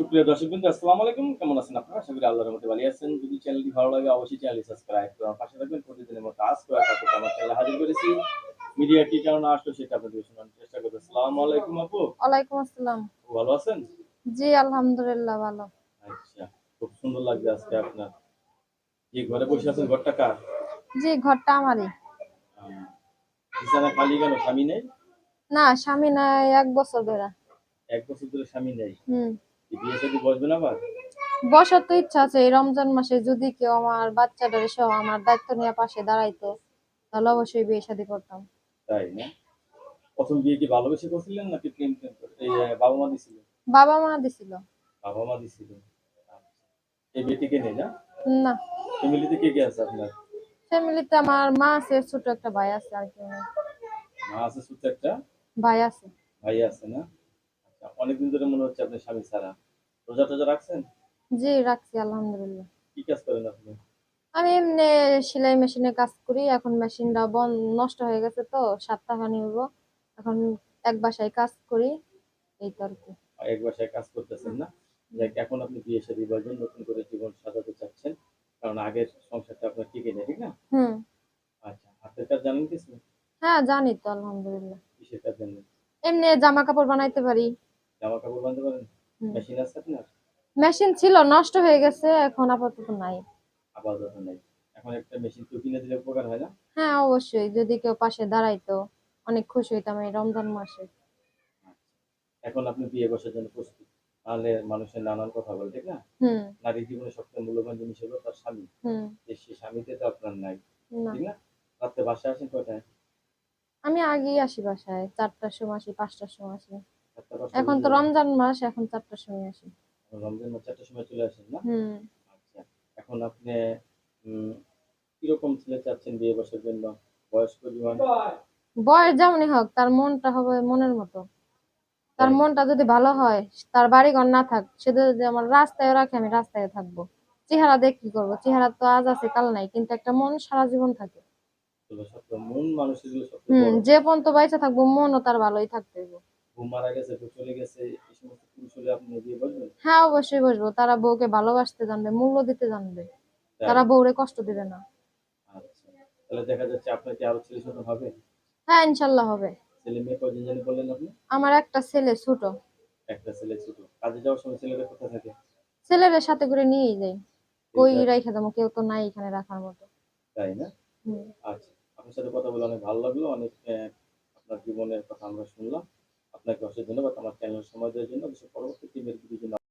সুপ্রিয় দর্শক বিন্দু আসসালামু আলাইকুম। কেমন আছেন আপনারা? আশা করি আল্লাহর রহমতে ভালো আছেন। যদি চ্যানেলটি ভালো লাগে অবশ্যই চ্যানেলটি সাবস্ক্রাইব করে পাশে থাকবেন। প্রতিদিনের মতো আজ করে আপনাদের আমার চ্যানেলে হাজির করেছি। মিডিয়া কি কারণে আসলো সেটা আপনাদের শোনানোর চেষ্টা করব। আসসালামু আলাইকুম আপু। ওয়ালাইকুম আসসালাম। ভালো আছেন? জি আলহামদুলিল্লাহ ভালো। আচ্ছা খুব সুন্দর লাগছে আজকে আপনার। যে ঘরে বসে আছেন ঘরটা কার? জি ঘরটা আমারই। বিছানা খালি কেন স্বামী নেই? না স্বামী নাই এক বছর ধরে। এক বছর ধরে স্বামী নেই। হুম। বিয়ে বসার তো ইচ্ছা আছে এই রমজান মাসে যদি কেউ আমার বাচ্চাটার সহ আমার দায়িত্ব নিয়ে পাশে দাঁড়াইতো তাহলে অবশ্যই বিয়ে শাদী করতাম। তাই না? প্রথম বিয়ে কি ভালোবেসে করছিলেন নাকি প্রেম প্রেম করে? এই বাবা মা দিছিল? বাবা মা দিছিল। বাবা মা দিছিল। আচ্ছা। এই বিয়েটিকে নেই না? না। ফ্যামিলিতে কে কে আছে আপনার? ফ্যামিলিতে আমার মা আছে ছোট একটা ভাই আছে আর কেউ নেই। মা আছে ছোট্ট একটা? ভাই আছে। ভাই আছে না? আচ্ছা অনেকদিন ধরে মনে হচ্ছে আপনার স্বামী ছাড়া। রোজা টোজা রাখছেন? জি রাখছি আলহামদুলিল্লাহ। কি কাজ করেন আপনি? আমি এমনি সেলাই মেশিনে কাজ করি এখন মেশিনটা বন নষ্ট হয়ে গেছে তো সাত টাকা নিব এখন এক বাসায় কাজ করি এই তো আর কি। এক বাসায় কাজ করতেছেন না? যাক এখন আপনি বিয়ে শাদী করবেন নতুন করে জীবন সাজাতে চাচ্ছেন কারণ আগের সংসারটা আপনার টিকে নেই ঠিক না? হুম। আচ্ছা হাতের কাজ জানেন কিছু? হ্যাঁ জানি তো আলহামদুলিল্লাহ। কিসের কাজ জানেন? এমনি জামা কাপড় বানাইতে পারি। জামা কাপড় বাঁধতে পারেন। মেশিন আছে আপনার? মেশিন ছিল নষ্ট হয়ে গেছে এখন আপাতত নাই। আপাতত নেই। এখন একটা মেশিন তো কিনে দিলে উপকার হয় না? হ্যাঁ অবশ্যই। যদি কেউ পাশে দাঁড়াইতো অনেক খুশি হইতাম এই রমজান মাসে। এখন আপনি বিয়ে বসার জন্য প্রস্তুত। তাহলে মানুষের নানান কথা বলে ঠিক না? হুম। নারী জীবনে সবচেয়ে মূল্যবান জিনিস হলো তার স্বামী। হুম। যে সে স্বামীতে তো আপনার নাই ঠিক না? রাত্রে বাসায় আসেন কয়টায়? আমি আগেই আসি বাসায় চারটার সময় আসি পাঁচটার সময় আসি। এখন তো রমজান মাস এখন চারটার সময় আসি। রমজান মাস চারটার সময় চলে আসেন না? আচ্ছা এখন আপনি কীরকম ছেলে চাচ্ছেন বিয়ে বসার জন্য? বয়স্ক জীবন বয়স যেমনই হোক তার মনটা হবে মনের মতো। তার মনটা যদি ভালো হয় তার বাড়ি ঘর না থাক সে যদি আমার রাস্তায় রাখে আমি রাস্তায় থাকব। চেহারা দেখ কি করব? চেহারা তো আজ আছে কাল নাই কিন্তু একটা মন সারা জীবন থাকে। যে পর্যন্ত বাইচা থাকব মনও তার ভালোই থাকতে মারা গেছে চলে গেছে এই সমস্ত পুরুষ আপনি বিয়ে বসবেন? হ্যাঁ অবশ্যই বসবো। তারা বউকে ভালোবাসতে জানবে মূল্য দিতে জানবে। তারা বউরে কষ্ট দিবে না। আচ্ছা। তাহলে দেখা যাচ্ছে আপনার কি আরও ছেলে সন্তান হবে? হ্যাঁ ইনশাল্লাহ হবে। ছেলে মেয়ে কয়জন জানি বললেন আপনি? আমার একটা ছেলে ছোট। একটা ছেলে ছোট। কাজে যাওয়ার সময় ছেলেরা কোথায় থাকে? ছেলেদের সাথে করে নিয়েই যাই কই রাইখা দেবো কেউ তো নাই এখানে রাখার মতো। তাই না? আচ্ছা। আপনার সাথে কথা বলে অনেক ভালো লাগল। অনেক আপনার জীবনের কথা আমরা শুনলাম। আপনাকে অসংখ্য ধন্যবাদ। আমার চ্যানেল সময় দেওয়ার জন্য। অবশ্যই পরবর্তী টিমের ভিডিও